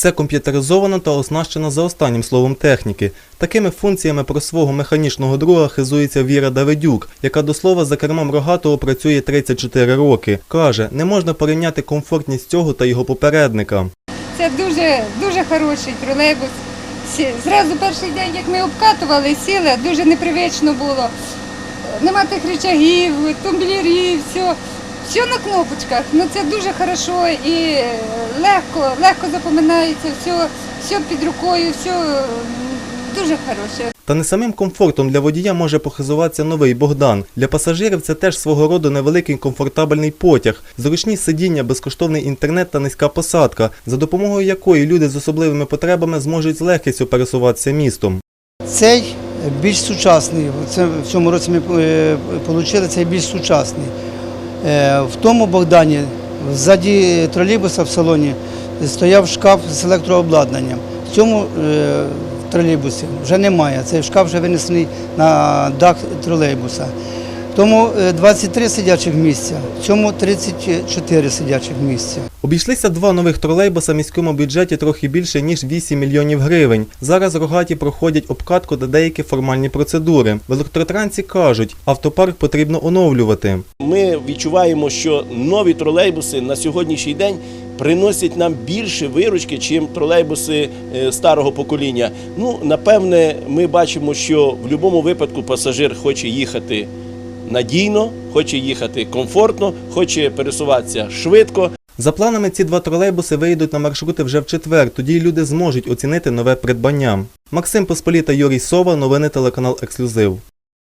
Все комп'ютеризовано та оснащено за останнім словом техніки. Такими функціями про свого механічного друга хизується Віра Давидюк, яка до слова за кермом рогатого працює 34 роки. Каже, не можна порівняти комфортність цього та його попередника. Це дуже, дуже хороший тролейбус. Зразу перший день, як ми обкатували, сіли, дуже непривично було. Нема тих рычагів, тумблерів, все, все на кнопочках. Ну це дуже хорошо і е, легко, легко запоминається, все, все під рукою, все дуже хороше. Та не самим комфортом для водія може похизуватися новий Богдан. Для пасажирів це теж свого роду невеликий комфортабельний потяг, зручні сидіння, безкоштовний інтернет та низька посадка, за допомогою якої люди з особливими потребами зможуть з легкістю пересуватися містом. Цей більш сучасний. Це в цьому році ми е, отримали цей більш сучасний. Е, В тому Богдані, ззаді тролейбуса в салоні, стояв шкаф з електрообладнанням. В цьому е, тролейбусі вже немає. Цей шкаф вже винесений на дах тролейбуса. Тому е, 23 сидячих місця, в цьому 34 сидячих місця. Обійшлися два нових тролейбуса в міському бюджеті трохи більше ніж 8 мільйонів гривень. Зараз рогаті проходять обкатку та деякі формальні процедури. В електротрансі кажуть, автопарк потрібно оновлювати. Ми відчуваємо, що нові тролейбуси на сьогоднішній день приносять нам більше виручки, чим тролейбуси е, старого покоління. Ну, напевне, ми бачимо, що в будь-якому випадку пасажир хоче їхати надійно, хоче їхати комфортно, хоче пересуватися швидко. За планами, ці два тролейбуси вийдуть на маршрути вже в четвер, тоді люди зможуть оцінити нове придбання. Максим Посполіта, Юрій Сова, новини телеканал Ексклюзив.